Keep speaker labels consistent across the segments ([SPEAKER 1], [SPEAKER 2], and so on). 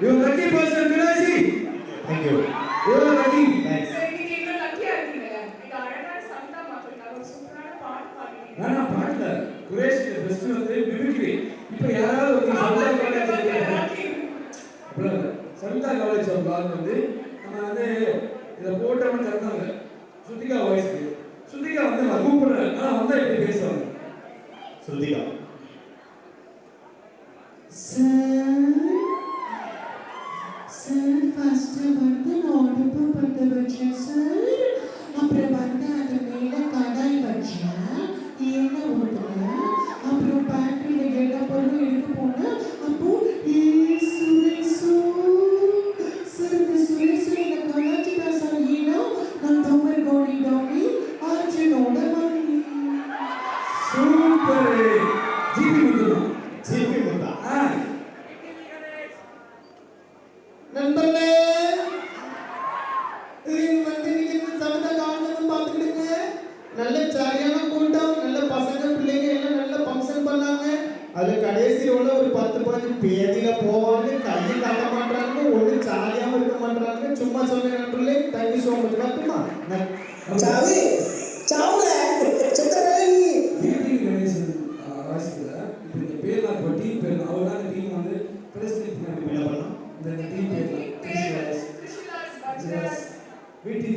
[SPEAKER 1] You
[SPEAKER 2] are
[SPEAKER 3] ready, person
[SPEAKER 1] Balaji? Thank you. You are ready.
[SPEAKER 2] Thanks.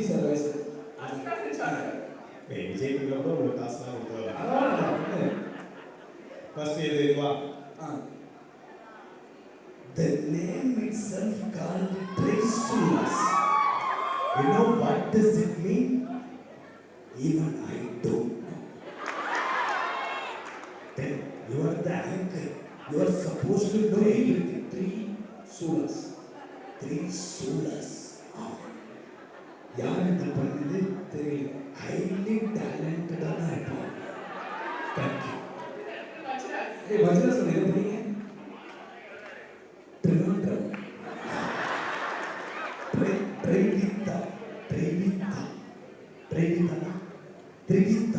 [SPEAKER 1] service, ah, ah.
[SPEAKER 4] The name itself called trace to us. You know what does it mean? Even I don't know. Then you are the anchor. You are supposed to know everything. Three souls. Three
[SPEAKER 3] souls.
[SPEAKER 2] പറഞ്ഞത് തെറിയില്ല highly talented
[SPEAKER 4] ആണ് happy thank you വചന സമയം പഠിക്കാൻ ട്രിവാൻഡ്രം ത്രിവിത്ത
[SPEAKER 1] ത്രിവിത്ത ത്രിവിത്ത ത്രിവിത്ത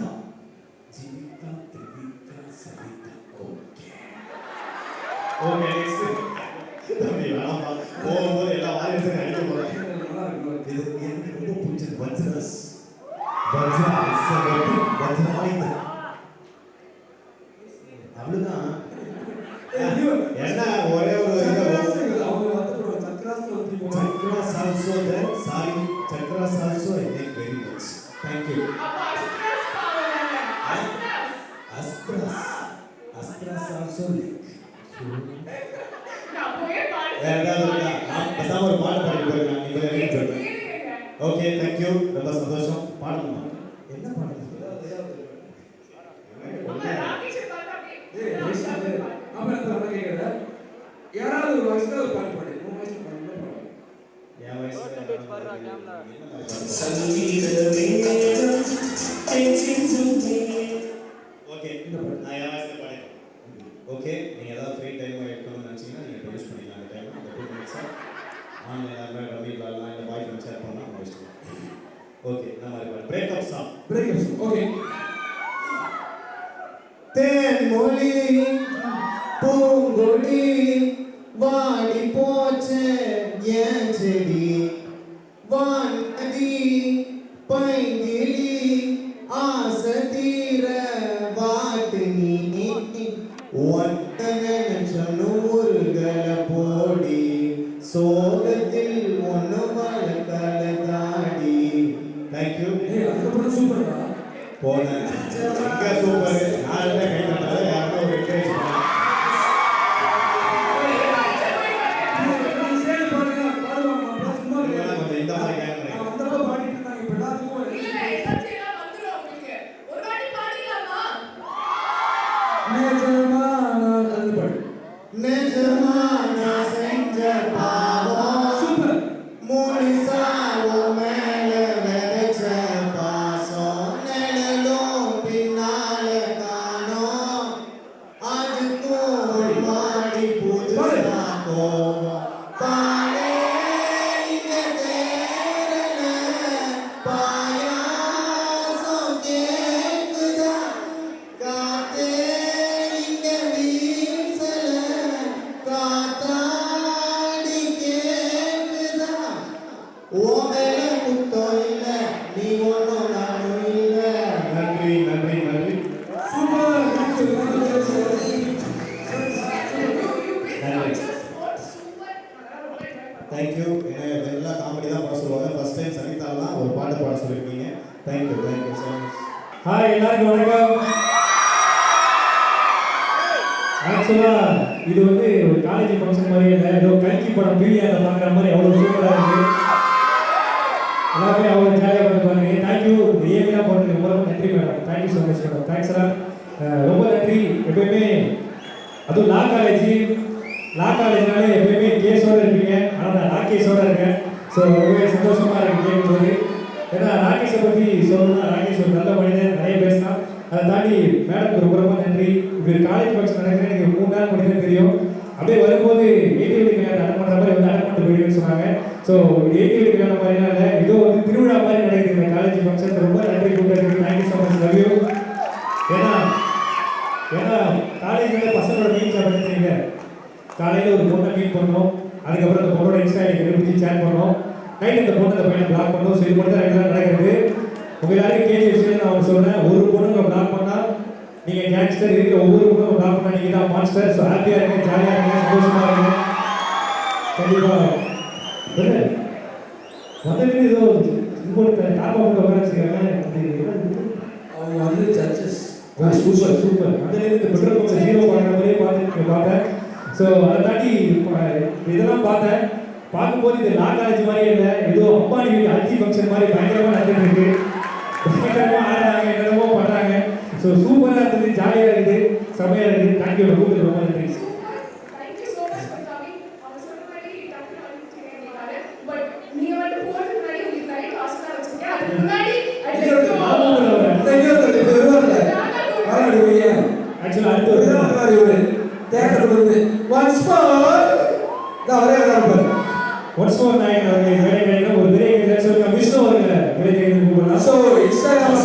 [SPEAKER 1] వయసులో పాల్పడే నువ్వు వయసు పాల్పడే సంగీతమే
[SPEAKER 2] sentir ஆக்சுவலாக
[SPEAKER 4] இது
[SPEAKER 2] வந்து
[SPEAKER 1] ஒரு
[SPEAKER 5] காலேஜ் ஃபங்க்ஷன் மாதிரி இல்லை. ஏதோ கல்கி படம் பிரியாத பார்க்குற மாதிரி அவ்வளோ சூப்பராக இருக்கு. எல்லாருமே அவ்வளோ ஜாலியாக பண்ணிருப்பாங்க தேங்க்யூ ஏவியா போட்டு ரொம்ப ரொம்ப நன்றி madam thank you so much madam thanks sir ரொம்ப நன்றி. எப்பயுமே அதுவும் லா காலேஜ் லா காலேஜ்னாலே எப்பயுமே கேஸோட இருப்பீங்க. ஆனால் நான் ராகேஷோட இருக்கேன். ஸோ ரொம்பவே சந்தோஷமாக இருக்கு கேட்கும்போது ஏன்னா ராகேஷை பற்றி சொல்லணும்னா ராகேஷ் ஒரு நல்ல மனிதன். நிறைய பேசினா. அதை தாண்டி மேடம் ரொம்ப ரொம்ப நன்றி. இப்படி காலேஜ் ஃபங்க்ஷன் நடக்குது எனக்கு மூணு நாள் முடியும் தெரியும். அப்படியே வரும்போது ஏடிஎல் கல்யாணம் அட்டன் பண்ணுற மாதிரி வந்து அட்டன் பண்ணிட்டு போயிடுன்னு சொன்னாங்க. ஸோ ஏடிஎல் கல்யாணம் மாதிரிலாம் இல்லை. ஏதோ வந்து திருவிழா மாதிரி நடக்குது இந்த காலேஜ் ஃபங்க்ஷன் ரொம்ப நன்றி கூப்பிட்டு thank you so much love you ஏன்னா ஏன்னா காலேஜில் பசங்களோட மீட் பண்ணுறீங்க காலையில் ஒரு பொண்ணை மீட் பண்ணோம். அதுக்கப்புறம் அந்த பொண்ணோட இன்ஸ்டா ஐடி கண்டுபிடிச்சி சேட் பண்ணோம். நைட் அந்த பொண்ணை அந்த பையனை பிளாக் பண்ணோம். ஸோ இது மட்டும் தான் ரெகுலராக உங்க எல்லாரும் கேட்க விஷயம் நான் அவங்க சொல்றேன். ஒரு பொண்ணுங்க பிளாக் பண்ணா நீங்க கேங்ஸ்டர் இருக்கிற ஒவ்வொரு பொண்ணுங்க பிளாக் பண்ணா நீங்க தான் மான்ஸ்டர் ஸோ ஹாப்பியா இருங்க ஜாலியா இருங்க சந்தோஷமா இருங்க. கண்டிப்பா. வந்ததுக்கு ஏதோ இம்போர்ட் டாப்பா போட்டு அது என்ன?
[SPEAKER 6] அவங்க வந்து ஜட்ஜஸ்
[SPEAKER 5] சூப்பர் சூப்பர் அதுலேருந்து இந்த பெட்ரோல் பங்க் ஜீரோ பார்க்குற மாதிரியே பார்த்து பார்த்தேன். ஸோ அதை தாண்டி ப- இதெல்லாம் பார்த்தேன். பார்க்கும்போது இது லா காலேஜ் மாதிரியே இல்லை. ஏதோ அம்பானி வீட்டு அல்டி ஃபங்க்ஷன் மாதிரி பயங்கரமாக நடந்துட்டு இருக்கு. பயங்கரமாக ஆடுறாங்க என்னமோ பண்ணுறாங்க ஸோ சூப்பராக இருந்தது ஜாலியாக இருக்குது செமையாக இருக்குது தேங்க்யூ கூப்பிட்டு ரொம்ப நன்றி
[SPEAKER 7] Thank you so much for coming. அவங்க சொன்ன மாதிரி வந்து
[SPEAKER 4] Yeah.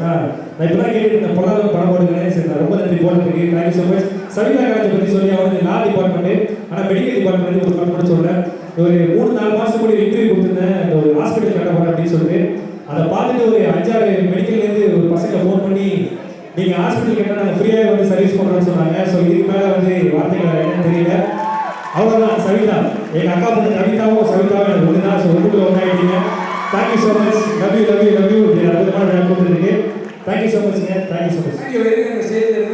[SPEAKER 4] நான் இப்போ தான்
[SPEAKER 5] கேட்டு இந்த பொருளாதார படம் போடுங்க சரி நான் ரொம்ப நன்றி போடுறதுக்கு தேங்க்யூ ஸோ மச் சவிதா காலேஜை பற்றி சொல்லி அவங்க லா டிபார்ட்மெண்ட் ஆனால் மெடிக்கல் டிபார்ட்மெண்ட் ஒரு படம் பண்ண சொல்கிறேன் ஒரு மூணு நாலு மாதம் கூட இன்டர்வியூ கொடுத்துருந்தேன். இந்த அதை பார்த்துட்டு ஒரு அஞ்சாறு மெடிக்கல்லேருந்து ஒரு பசங்க ஃபோன் பண்ணி நீங்கள் ஹாஸ்பிட்டல் கேட்டால் நாங்கள் ஃப்ரீயாக வந்து சர்வீஸ் பண்ணுறோம்னு சொன்னாங்க. ஸோ இதுக்கு மேலே வந்து வார்த்தைகள் என்னன்னு தெரியல. அவ்வளோதான் சவிதா. எங்கள் அக்கா பொண்ணு கவிதாவும் சவிதாவும் எனக்கு ஒன்று தான் ஸோ ஒன்றுக்குள்ள ஒன்றாயிட்டீங்க thank you so much love you love you love you அற்புதமாக அற்புதமான விழா கொடுத்துருக்கு thank you so மச்ங்க thank you so much
[SPEAKER 4] thank you very much ஸ்டேஜில்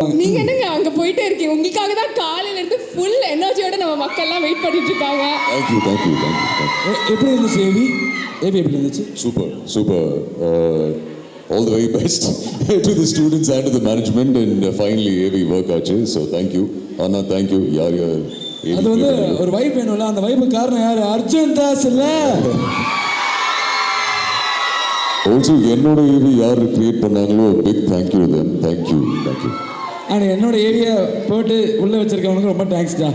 [SPEAKER 7] நீங்க என்னங்க அங்க போயிட்டே இருக்கீங்க? உங்களுக்காக தான் காலையில இருந்து ஃபுல் எனர்ஜியோட நம்ம மக்கள்லாம் வெயிட் பண்ணிட்டு இருக்காங்க.
[SPEAKER 8] தேங்க்யூ தேங்க்யூ தேங்க்யூ
[SPEAKER 4] எப்படி இருந்துச்சு ஏவி? ஏவி எப்படி இருந்துச்சு?
[SPEAKER 8] Super super all the very best to the students and the management and finally AV work ஆச்சு ஸோ தேங்க்யூ அண்ணா தேங்க்யூ யார் யார்
[SPEAKER 4] அது வந்து ஒரு வைப் வேணும்ல அந்த வைப்பு காரணம் யாரு? அர்ஜுன் தாஸ் இல்ல?
[SPEAKER 8] ஆல்சோ என்னோட ஏவி யார் கிரியேட் பண்ணாங்களோ big thank you them thank you thank you
[SPEAKER 4] ஆனா என்னோட ஏரியா போட்டு உள்ள வச்சிருக்கவனுக்கு ரொம்ப தேங்க்ஸ்டா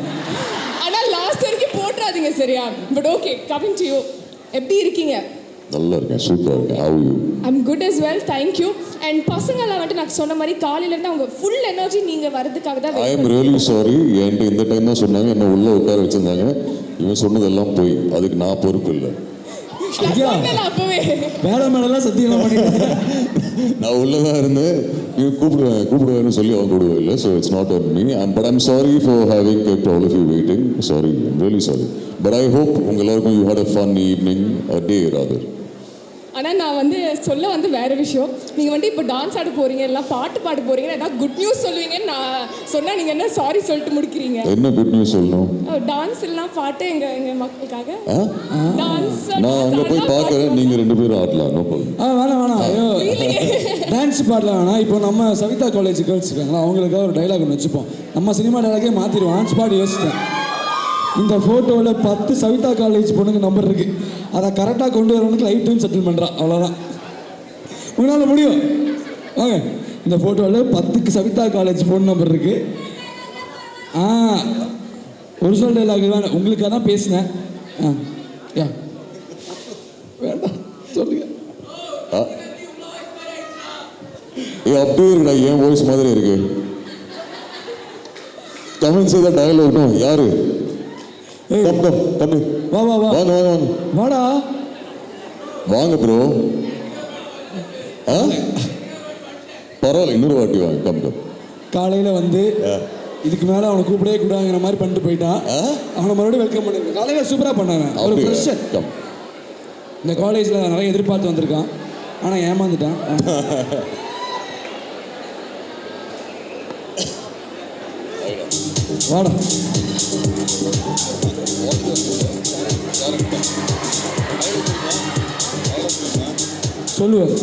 [SPEAKER 7] ஆனா லாஸ்ட் வரைக்கும் போட்டுறாதீங்க சரியா? But okay coming to you எப்படி இருக்கீங்க?
[SPEAKER 8] நல்லா இருக்கேன் சூப்பராக இருக்கேன். How you
[SPEAKER 7] I'm good as well thank you and பசங்களாம் வந்துட்டு நான் சொன்ன மாதிரி காலையில இருந்து அவங்க ஃபுல் எனர்ஜி நீங்க வரதுக்காக தான்
[SPEAKER 8] ஐ எம் ரியலி சாரி என்கிட்ட இந்த டைம் தான் சொன்னாங்க. என்ன உள்ள உட்கார வச்சிருந்தாங்க. இவன் சொன்னதெல்லாம் போய். அதுக்கு நான் பொறுப்பு இல்லை.
[SPEAKER 7] நான் சொன்னேன்ல அப்பவே.
[SPEAKER 4] வேலை மேலாம் சத்தியம் பண்ணிட்டு
[SPEAKER 8] நான் உள்ள தான் இருந்தேன் இவன் கூப்பிடுவேன் கூப்பிடுவேன்னு சொல்லி அவன் கூப்பிடுவே இல்லை. So it's not on me and but I'm sorry for having kept all of you waiting sorry really sorry but I hope உங்க எல்லாருக்கும் you had a fun evening a day rather
[SPEAKER 7] ஆனா நான் வந்து சொல்ல வந்து வேற விஷயம். நீங்க வந்து இப்போ டான்ஸ் ஆட போறீங்க எல்லாம் பாட்டு பாட போறீங்க ஏதாவது குட் நியூஸ் சொல்லுவீங்கன்னு நான் சொன்னா நீங்க என்ன சாரி சொல்லிட்டு முடிக்கிறீங்க?
[SPEAKER 8] என்ன குட் நியூஸ் சொல்லணும்?
[SPEAKER 7] டான்ஸ் எல்லாம் பாட்டு எங்க எங்க மக்களுக்காக? டான்ஸ்
[SPEAKER 8] நான் அங்கே போய் பார்க்குறேன் நீங்கள் ரெண்டு பேரும் ஆடலாம் நோ
[SPEAKER 4] ஆ வேணாம் வேணாம். ஐயோ டான்ஸ் பாடலாம் வேணாம் இப்போ நம்ம சவிதா காலேஜ் கேர்ள்ஸ் இருக்காங்களா அவங்களுக்காக ஒரு டைலாக் ஒன்று வச்சுப்போம். நம்ம சினிமா டைலாகே மாற்றிடுவோம் டான்ஸ் பாடி யோசிச்சிட்டேன். இந்த ஃபோட்டோவில் பத்து சவிதா காலேஜ் பொண்ணுங்க நம்பர் இருக்கு. அதை கரெக்டாக கொண்டு வரவனுக்கு லைஃப் டைம் செட்டில் பண்ணுறான் அவ்வளோதான் உங்களால் முடியும். வாங்க. இந்த ஃபோட்டோவில் பத்துக்கு சவிதா காலேஜ் ஃபோன் நம்பர் இருக்கு. ஆ ஒரிஜினல் டைலாக் வேணும். உங்களுக்காக தான் பேசினேன். ஆ யா. வேண்டாம். சொல்லுங்க.
[SPEAKER 8] ஆ. ஏ அப்படியே இருக்குடா என் வாய்ஸ் மாதிரி இருக்கு. கமெண்ட் செய்த டயலாக் யாரு? கம் கம் தம்பி.
[SPEAKER 4] வா வா வா.
[SPEAKER 8] வாங்க வாங்க வாங்க
[SPEAKER 4] வாடா.
[SPEAKER 8] வாங்க ப்ரோ ஆ? பரவாயில்ல இன்னொரு வாட்டி வாங்க கம் கம்
[SPEAKER 4] காலையில வந்து. இதுக்கு மேல அவனை கூப்பிடவே கூடாங்கிற மாதிரி பண்ணிட்டு போயிட்டான்? அவனை மறுபடியும் வெல்கம் பண்ணிருக்கேன் காலையில சூப்பரா பண்ணாங்க? ஃப்ரெஷர்
[SPEAKER 8] கம்
[SPEAKER 4] இந்த காலேஜ்ல நிறைய எதிர்பார்த்து வந்திருக்கான். ஆனா ஏமாந்துட்டான். வாடா. சொல்லுவார்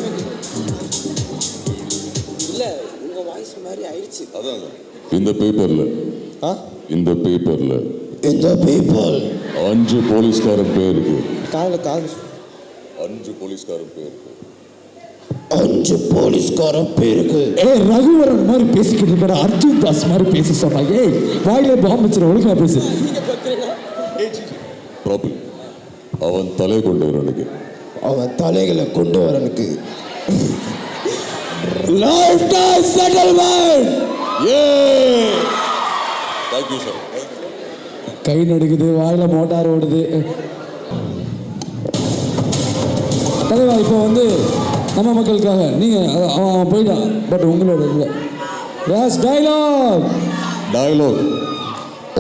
[SPEAKER 8] இந்த பேப்பர்ல இந்த பேப்பர்ல
[SPEAKER 9] இந்த பீப்புள்
[SPEAKER 8] அஞ்சு போலீஸ்காரன் பேர் இருக்கு
[SPEAKER 9] கால கால
[SPEAKER 8] அஞ்சு போலீஸ்காரன் பேர் இருக்கு
[SPEAKER 9] அஞ்சு போலீஸ்காரன் பேருக்கு.
[SPEAKER 4] ஏ ரகுவரன் மாதிரி பேசிக்கிட்டு இருக்கிற அர்ஜுன் தாஸ் மாதிரி பேச சொன்னாங்க. ஏய் வாயில பாம்பு வச்சிரு ஒழுங்கா பேசு.
[SPEAKER 8] ப்ராப்ளம் அவன் தலை கொண்டு வரனுக்கு
[SPEAKER 9] அவன் தலைகளை கொண்டு வரனுக்கு லைஃப் டைம் செட்டில்மெண்ட்
[SPEAKER 8] ஏ! தேங்க்யூ சார்
[SPEAKER 4] கை நடுக்குது வாயில மோட்டார் ஓடுது. தலைவா இப்போ வந்து நம்ம மக்களுக்காக. நீங்கள் அவன் அவன் போயிட்டான் பட் உங்களோட இல்லை yes dialogue
[SPEAKER 8] dialogue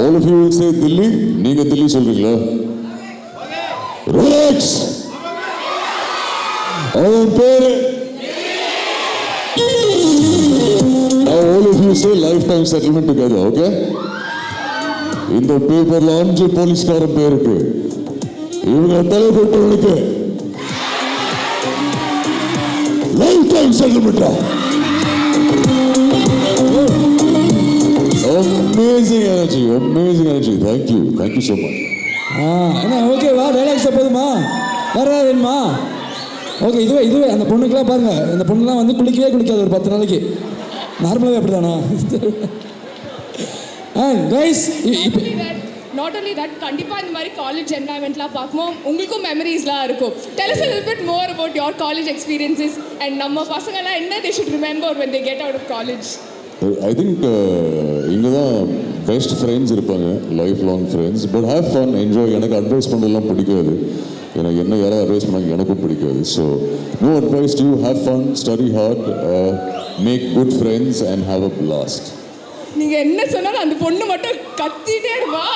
[SPEAKER 8] all of you will say Delhi நீங்கள் தில்லி சொல்கிறீங்களா ரிலாக்ஸ் அவன் பேர்? All of you say lifetime settlement together, okay இந்த பேப்பரில் அஞ்சு போலீஸ்காரன் பேருக்கு இவங்க தலைப்பட்டவனுக்கு லைஃப் டைம் செட்டில்மெண்டா Amazing energy, amazing thank you thank you you so much.
[SPEAKER 4] ஆ என்ன ஓகேவா டைலாக்ஸ் போதுமா? வேற வேணுமா ஓகே இதுவே இதுவே அந்த பொண்ணுக்கெல்லாம் பாருங்க. அந்த பொண்ணுலாம் வந்து குளிக்கவே குளிக்காது ஒரு பத்து நாளைக்கு. நார்மலாகவே அப்படிதானா? ஆ கைஸ் இப்போ
[SPEAKER 7] நாட் only தட் கண்டிப்பாக இந்த மாதிரி காலேஜ் என்வாயன்மெண்ட்லாம் பார்க்கும்போது உங்களுக்கும் மெமரிஸ்லாம் இருக்கும். Tell us more little bit college experiences and நம்ம பசங்கள்லாம் என்ன they should remember when they get out of college
[SPEAKER 8] I think இங்கே தான் பெஸ்ட் ஃப்ரெண்ட்ஸ் இருப்பாங்க life long friends but have fun enjoy எனக்கு அட்வைஸ் பண்ணலாம் பிடிக்காது. எனக்கு என்ன யாராவது அட்வைஸ் பண்ணாங்க எனக்கும் பிடிக்காது. So no advice to have fun study hard make good friends and have a blast
[SPEAKER 7] நீங்க என்ன சொன்னாலும் அந்த பொண்ணு மட்டும் கத்திட்டே இருப்பா.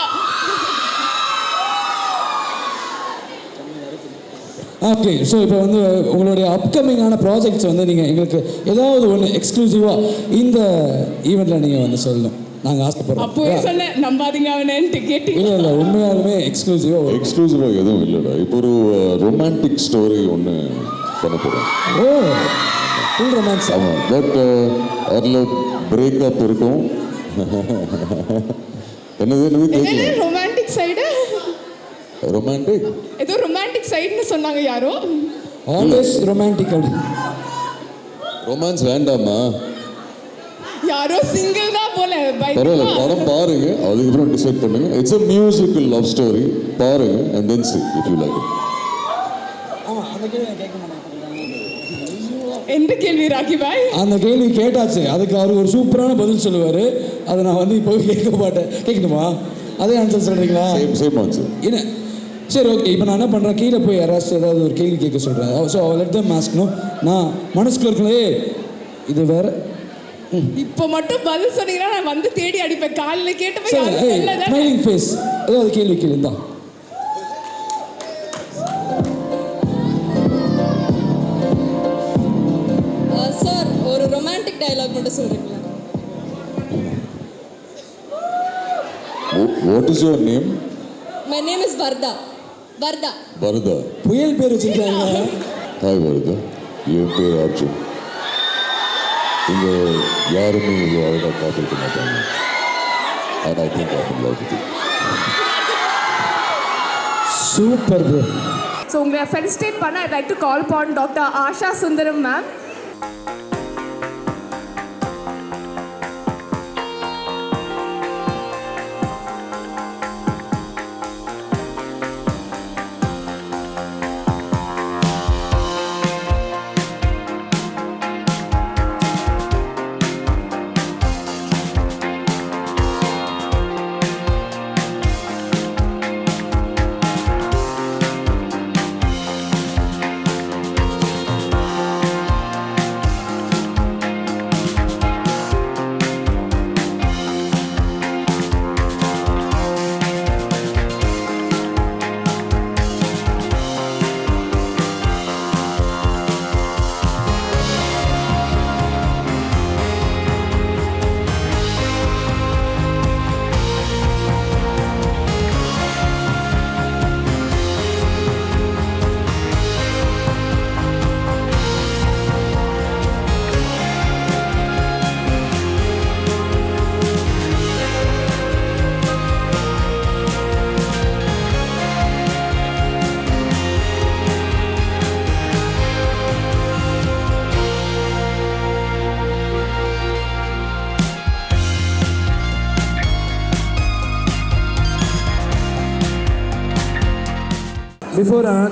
[SPEAKER 4] ஓகே ஸோ இப்போ வந்து உங்களுடைய அப்கமிங்கான ப்ராஜெக்ட்ஸ் வந்து நீங்கள் எங்களுக்கு ஏதாவது ஒன்று எக்ஸ்க்ளூசிவாக இந்த ஈவெண்ட்டில் நீங்கள் வந்து சொல்லணும். நாங்கள்
[SPEAKER 7] அப்போவே
[SPEAKER 4] ஆசைப்படுறோம்
[SPEAKER 7] சொன்னேன்? நம்பாதீங்க அவனன்ட்டு கேட்டீங்க.
[SPEAKER 4] இல்லை இல்லை உண்மையாலுமே எக்ஸ்க்ளூசிவாக
[SPEAKER 8] எக்ஸ்க்ளூசிவாக எதுவும் இல்லைடா. இப்போ ஒரு ரொமான்டிக் ஸ்டோரி ஒன்று பண்ண போகிறோம்
[SPEAKER 4] ஓ ஃபுல் ரொமான்ஸ்
[SPEAKER 8] ஆமாம் பட் அதில் பிரேக்கப் இருக்கும். என்னது என்னது
[SPEAKER 7] ரொமான்டிக் சைடு
[SPEAKER 8] ரொமான்டிக்
[SPEAKER 7] ஏதோ ரொமான்டிக் சைடுன்னு சொன்னாங்க யாரோ.
[SPEAKER 4] ஆல்வேஸ் ரொமான்டிக்
[SPEAKER 8] ரொமான்ஸ் வேண்டாமா
[SPEAKER 7] யாரோ சிங்கிள் தான் போல
[SPEAKER 8] பரவாயில்ல. படம் பாருங்க அதுக்கப்புறம் டிசைட் பண்ணுங்க. It's a musical love story பாருங்க and then see if you like it.
[SPEAKER 7] எந்த கேள்வி ராக்கி பாய்
[SPEAKER 4] அந்த கேள்வி கேட்டாச்சு. அதுக்கு அவர் ஒரு சூப்பரான பதில் சொல்லுவார். அதை நான் வந்து இப்போ கேட்க மாட்டேன். கேட்கணுமா? அதே ஆன்சர் சொல்கிறீங்களா
[SPEAKER 8] சேம் சேம் ஆன்சர்
[SPEAKER 4] என்ன? சரி ஓகே இப்போ நான் என்ன பண்ணுறேன் கீழே போய் யாராச்சும் ஏதாவது ஒரு கேள்வி கேட்க சொல்கிறேன் ஸோ லெட் தம் ஆஸ்கணும் நான் மனசுக்குள்ள இருக்கலே இது வேற.
[SPEAKER 7] இப்போ மட்டும் பதில் சொன்னீங்கன்னா நான் வந்து தேடி அடிப்பேன். யாரும்
[SPEAKER 4] ஏய்
[SPEAKER 7] சொல்லதானே
[SPEAKER 4] ஸ்மைலிங் ஃபேஸ் ஏதாவது கேள்வி கேள்வி
[SPEAKER 10] ஒரு ரொமான்டிக் டயலாக் மட்டும் சொல்றீங்களா?
[SPEAKER 8] What is your name
[SPEAKER 10] my name is Vardah Vardah
[SPEAKER 8] Vardah
[SPEAKER 4] புயல் பேர் வச்சிருக்காங்க.
[SPEAKER 8] ஹாய் வரதா என் பேர் அர்ஜுன் இங்கே யாருமே இவ்வளோ அழகாக பார்த்துருக்க மாட்டாங்க. And I think I love with
[SPEAKER 4] super bro
[SPEAKER 7] so உங்களை ஃபெலிசிட்டேட் பண்ண I like to call upon doctor Asha Sundaram ma'am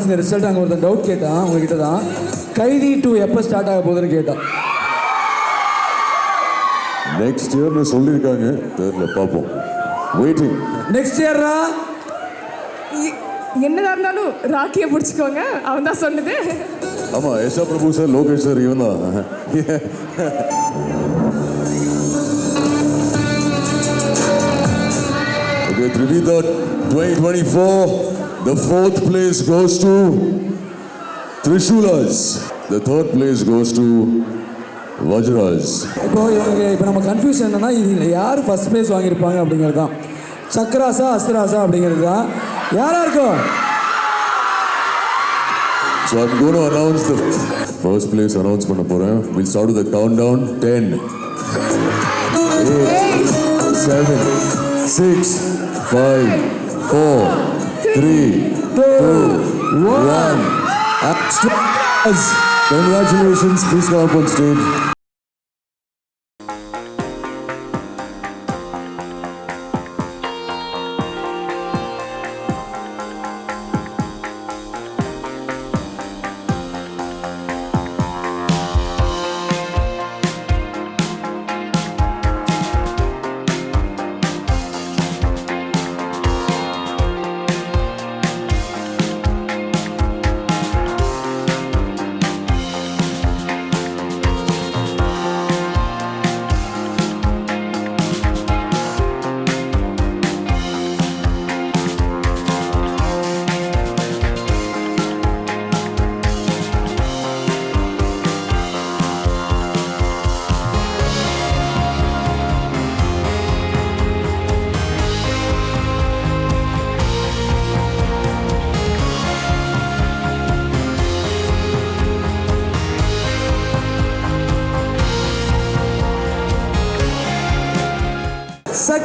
[SPEAKER 4] இந்த ரிசல்ட் அங்கே ஒருத்தன் டவுட் கேட்டான் உங்ககிட்ட தான் கைதி டூ எப்போ ஸ்டார்ட் ஆக போகுதுன்னு கேட்டான்.
[SPEAKER 8] நெக்ஸ்ட் இயர்னு சொல்லியிருக்காங்க. தெரியல பார்ப்போம். வெயிட்டிங்
[SPEAKER 4] நெக்ஸ்ட் இயர்ரா
[SPEAKER 7] என்னதா இருந்தாலும் ராக்கியை பிடிச்சிக்கோங்க. அவன் தான் சொன்னது.
[SPEAKER 8] ஆமாம் யஷா பிரபு சார் லோகேஷ் சார் இவன் தான் Okay, Trivida 2024, the fourth place goes to Trishulas. The third place goes to Vajras.
[SPEAKER 4] இப்போ இவங்க இப்போ நம்ம கன்ஃபியூஷன் என்னன்னா இது யார் ஃபர்ஸ்ட் பிளேஸ் வாங்கியிருப்பாங்க அப்படிங்கிறது தான் சக்கராசா அஸ்தராசா அப்படிங்கிறது தான் யாரா இருக்கும்
[SPEAKER 8] So I'm going to announce the first place announce பண்ண போறேன். We'll start with the countdown. 10, 8, 7, five four three two one Congratulations, please come up on stage.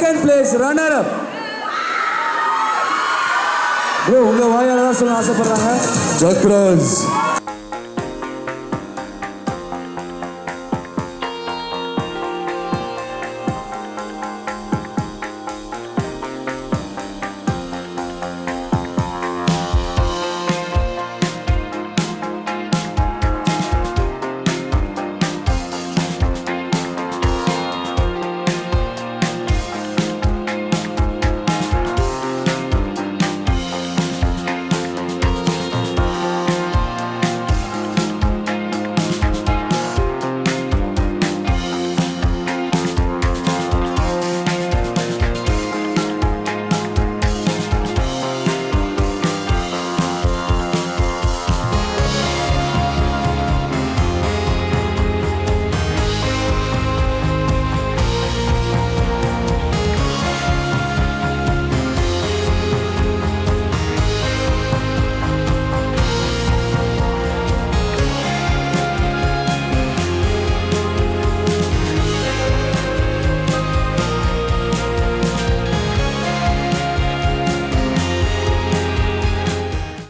[SPEAKER 4] Second place runner up bro உங்க வாயால தான் சொல்ல ஆசைப்படுறாங்க.
[SPEAKER 8] ஜக்ரோஸ்